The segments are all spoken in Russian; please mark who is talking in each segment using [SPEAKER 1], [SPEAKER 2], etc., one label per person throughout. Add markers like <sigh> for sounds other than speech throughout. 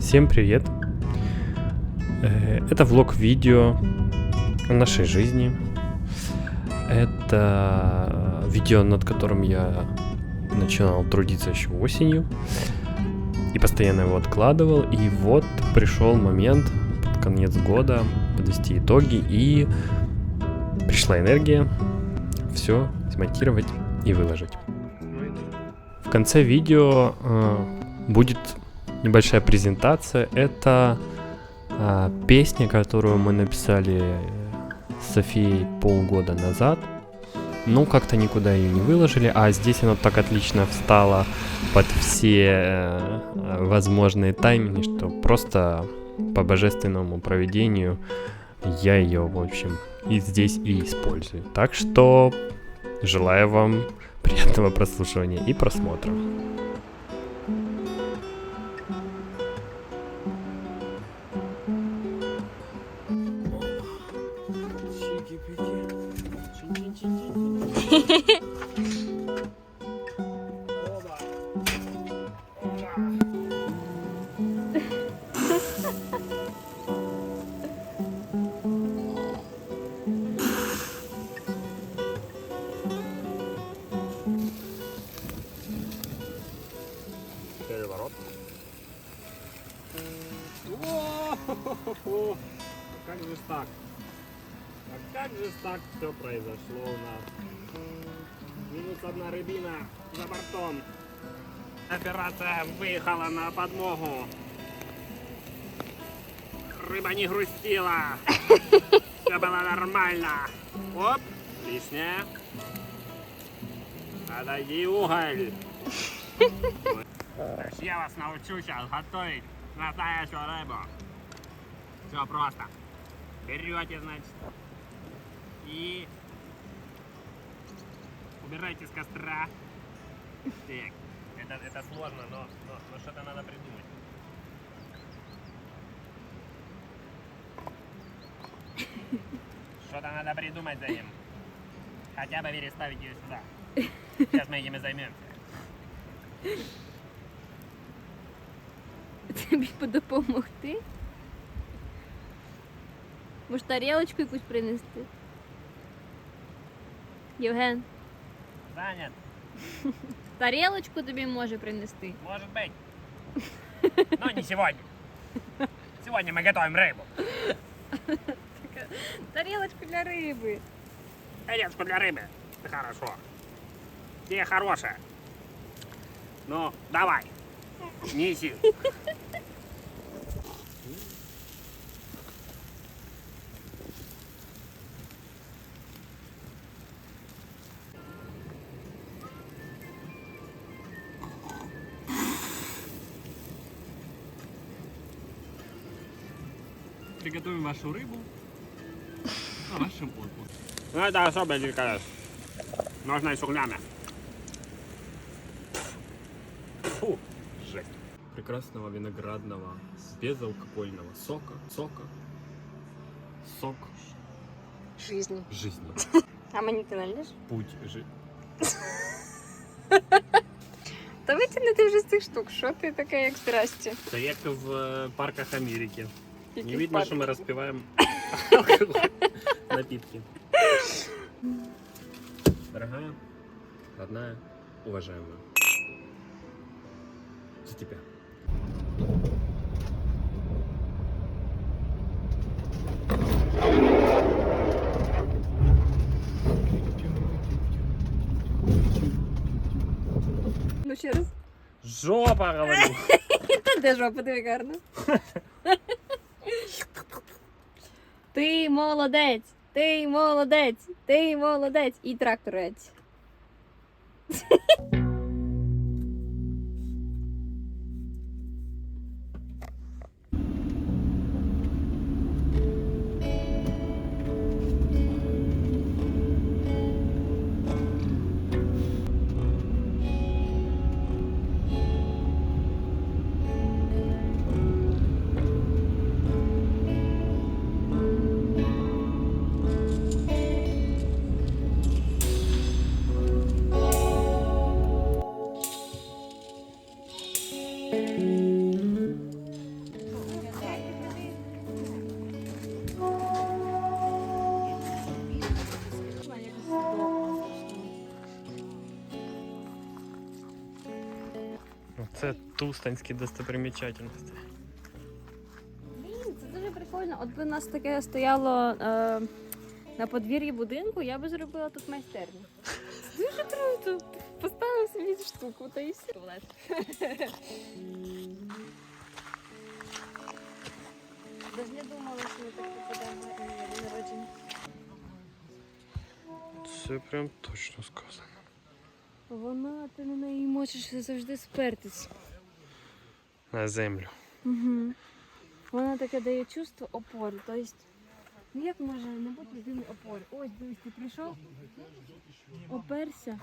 [SPEAKER 1] Всем привет! Э, Это влог-видео о нашей жизни. Это видео, над которым я начинал трудиться еще осенью и постоянно его откладывал. И вот пришел момент под конец года подвести итоги и пришла энергия все смонтировать и выложить. В конце видео э, будет небольшая презентация. Это а, песня, которую мы написали с Софией полгода назад. Ну, как-то никуда ее не выложили, а здесь она так отлично встала под все э, возможные тайминги, что просто по божественному проведению я ее, в общем, и здесь и использую. Так что желаю вам приятного прослушивания и просмотра.
[SPEAKER 2] Так? А как же так все произошло у нас? Минус одна рыбина за бортом. Операция выехала на подмогу. Рыба не грустила. <laughs> Все было нормально. Оп, лишняя. Отойди уголь. Я вас научу сейчас готовить настоящую рыбу. Все просто. Берете, значит, и убираете с костра. Так, это, это сложно, но, но, но что-то надо придумать. Что-то надо придумать за ним. Хотя бы переставить ее сюда. Сейчас мы этим и займемся. <laughs>
[SPEAKER 3] Тобі допомогти? Може тарілочку якусь принести? Євген,
[SPEAKER 2] Занят. <laughs>
[SPEAKER 3] тарілочку тобі може принести.
[SPEAKER 2] Может быть. Но не сегодня. Сегодня мы готовим рыбу. <laughs>
[SPEAKER 3] Тарілочку для риби.
[SPEAKER 2] Тарелочку для рыбы. Это хорошо. Тебе хорошая. Ну, давай. Неси. <laughs>
[SPEAKER 4] Приготовим вашу рыбу на вашем отпуске.
[SPEAKER 2] Ну, это особая деликатес. Можно и с углями. Фу, жесть.
[SPEAKER 4] Прекрасного виноградного безалкогольного сока. Сока. Сок
[SPEAKER 3] Жизні.
[SPEAKER 4] жизни.
[SPEAKER 3] А мені ти наліж?
[SPEAKER 4] Путь жи...
[SPEAKER 3] Та витягнути вже з цих штук. Що ти таке, як страсті?
[SPEAKER 2] Это як в э, парках Америки. Не видно, что мы распиваем <laughs> напитки. Дорогая, родная, уважаемая. За тебя.
[SPEAKER 3] Ну ще раз.
[SPEAKER 2] Жопа, говорю.
[SPEAKER 3] Та де жопа, диви гарно. <laughs> Ти молодець, ти молодець, ти молодець. І тракторець. <laughs>
[SPEAKER 1] тустанські достопримечательності.
[SPEAKER 3] Блін, це дуже прикольно. От би у нас таке стояло е, на подвір'ї будинку, я би зробила тут майстерню. Це дуже круто. Поставив собі цю штуку та і все. Даже не думала, що ми так попадемо на день народження.
[SPEAKER 1] Це прям точно сказано.
[SPEAKER 3] Вона, ти на неї можеш завжди спертись.
[SPEAKER 1] На землю.
[SPEAKER 3] Угу. Вона таке дає чувство опори. Тобто, ну як може не бути людини опори? Ось, дивись, ти прийшов, оперся.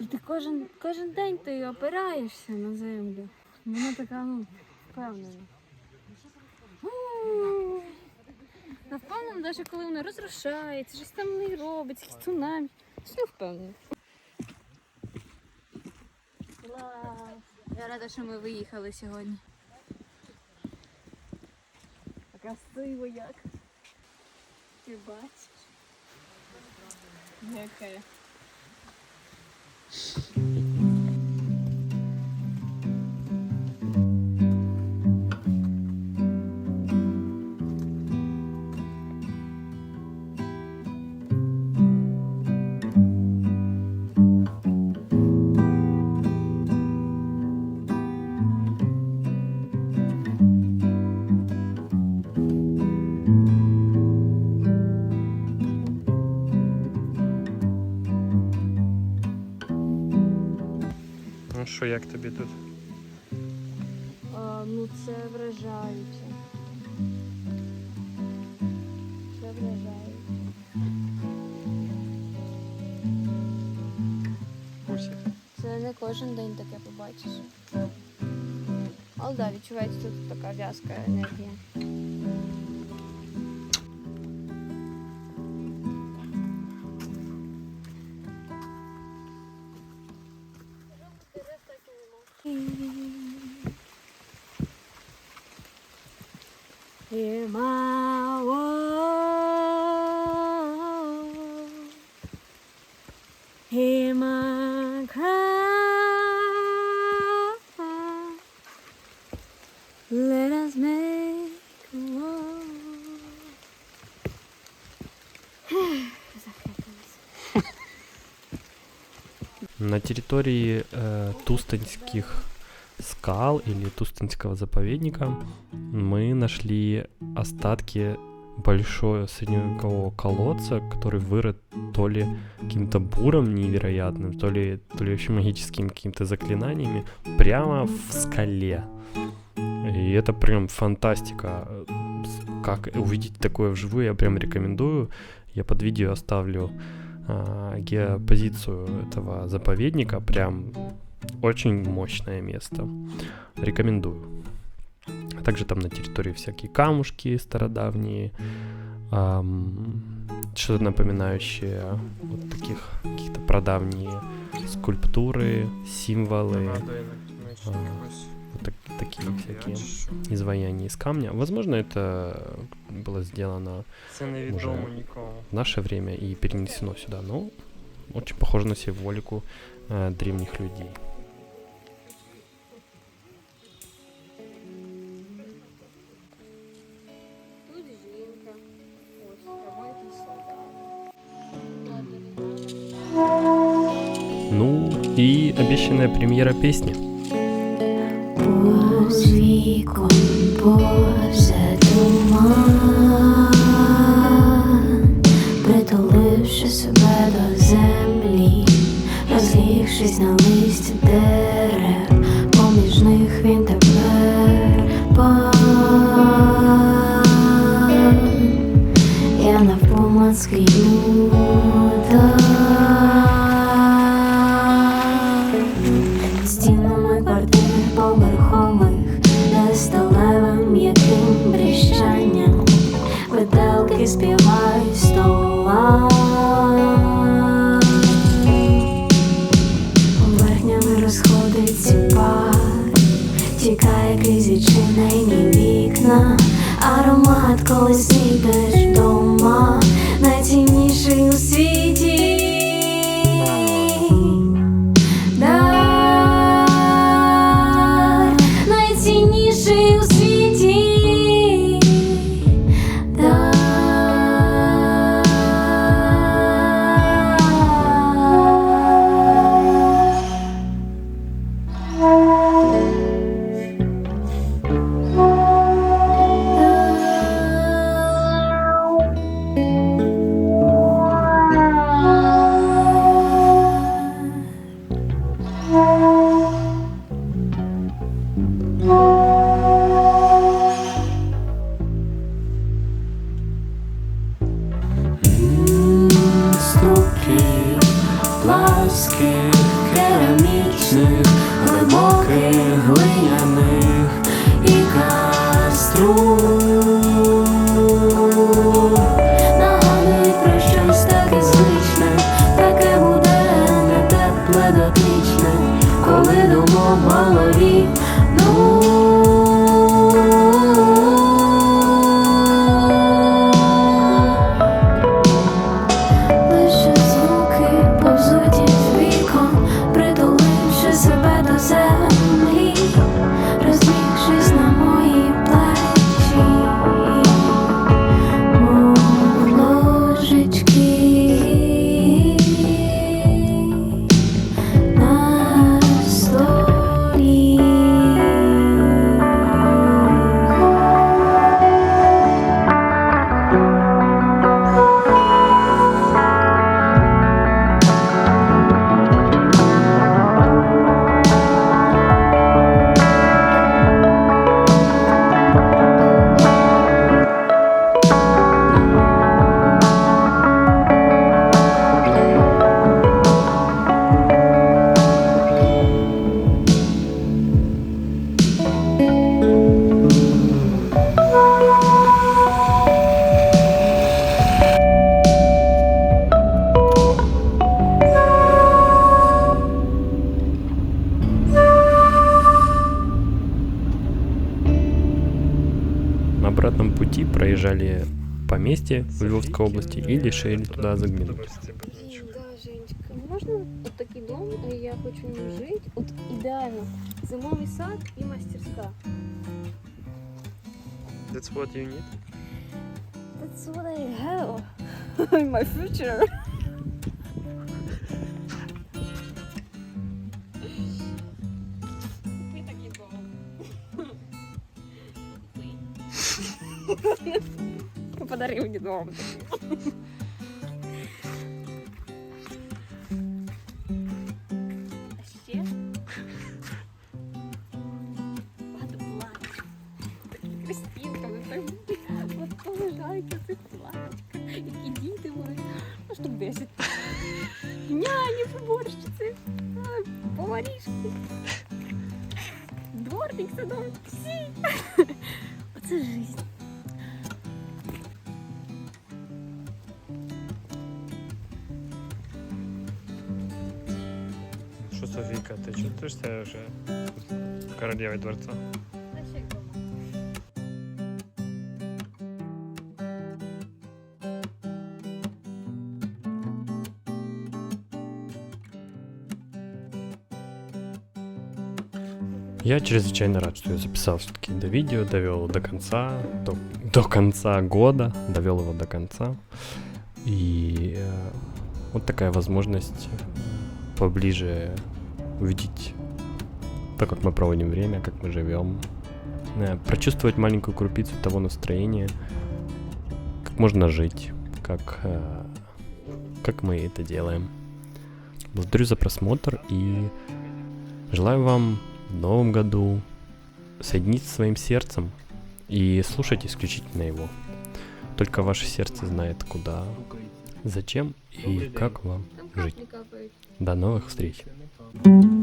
[SPEAKER 3] І ти кожен, кожен день ти опираєшся на землю. Вона така, ну, впевнена. Та впевнена, навіть коли вона розрушається, щось там не робить, якісь цунамі. Все впевнена. Я рада, що ми виїхали сьогодні. Красиво як. Ти бачиш? Яке?
[SPEAKER 1] Що, як тобі тут?
[SPEAKER 3] А, ну це вражаюче. Це вражаюче. Це не кожен день таке побачиш. Але да, відчувається тут така в'язка енергія. Let us make. <sighs>
[SPEAKER 1] На территории э, Тустанских скал или Тустанского заповедника мы нашли остатки большого средневекового колодца, который вырыт то ли каким-то буром невероятным, то ли, то ли вообще магическими какими-то заклинаниями прямо в скале. И это прям фантастика. Как увидеть такое вживую, я прям рекомендую. Я под видео оставлю а, геопозицию этого заповедника. Прям очень мощное место. Рекомендую. А также там на территории всякие камушки стародавние, ам, что-то напоминающее вот таких каких-то прадавние скульптуры, символы, а, вот так- такие всякие изваяния из камня. Возможно, это было сделано
[SPEAKER 4] нікому.
[SPEAKER 1] в наше время и перенесено сюда, но очень похоже на символику э, древних людей. Обещанная премьера песни.
[SPEAKER 5] Вікон повзе туман,
[SPEAKER 1] обратном пути проезжали поместье в Львовской области или шли туда за Гмину.
[SPEAKER 3] Блін, да, Женечка, можна от такий дом, і я хочу в ньому жити. От ідеально. Зимовий сад і мастерська.
[SPEAKER 1] That's what you need?
[SPEAKER 3] That's what I have <laughs> in my future. Купи. Подари мені дом. А ще? Багато платьів. Такі крестінками, так от полежайки цих платька, які діти мають. Ну, штук 10. Няні, приборщиці, а, поварішки. Дворник садовий, всі. Оце <laughs> жизнь.
[SPEAKER 1] Чувствуешь уже королевой дворца? Я чрезвычайно рад, что я записал все-таки до видео, довел его до конца, до, до конца года, довел его до конца. И э, вот такая возможность поближе увидеть то, как мы проводим время, как мы живем, э, прочувствовать маленькую крупицу того настроения, как можно жить, как, э, как мы это делаем. Благодарю за просмотр и желаю вам в новом году соединиться со своим сердцем и слушать исключительно его. Только ваше сердце знает, куда, зачем и как вам жить. До новых встреч.
[SPEAKER 5] Thank